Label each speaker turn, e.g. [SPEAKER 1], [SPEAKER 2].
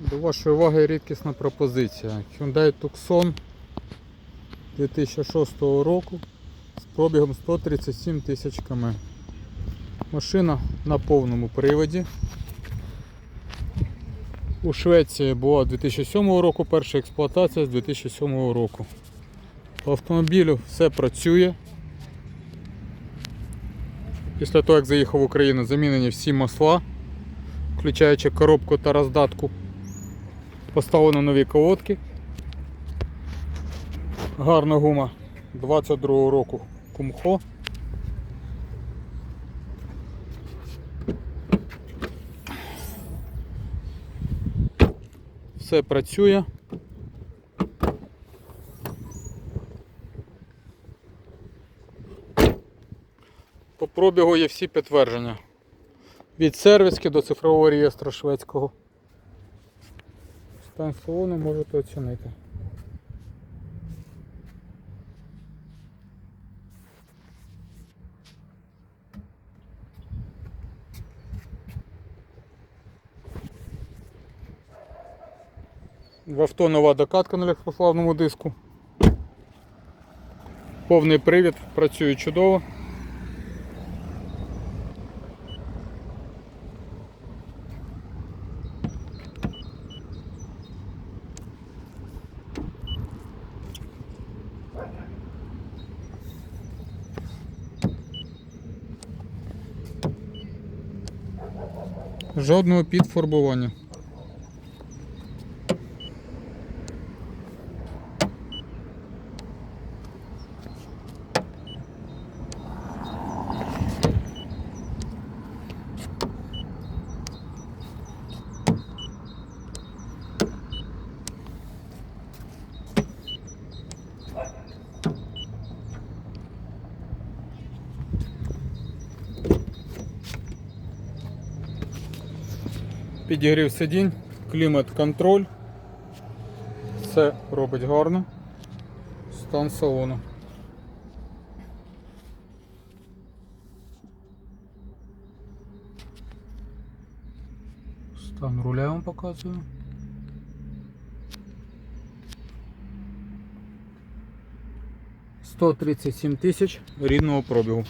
[SPEAKER 1] До вашої уваги рідкісна пропозиція. Hyundai Tucson 2006 року з пробігом 137 тисяч км. Машина на повному приводі. У Швеції була 2007 року, перша експлуатація з 2007 року. По автомобілю все працює. Після того, як заїхав в Україну, замінені всі масла, включаючи коробку та роздатку. Поставлено нові колодки. Гарна гума 22 року Кумхо. Все працює. По пробігу є всі підтвердження. Від сервіски до цифрового реєстру шведського. Стан салону можете оцінити. В авто нова докатка на легкославному диску. Повний привід, працює чудово. Жодного підфарбування. Підігрів сидінь, клімат контроль. Все робить гарно. Стан салону. Стан руля вам показую. Сто тридцять сім тисяч рідного пробігу.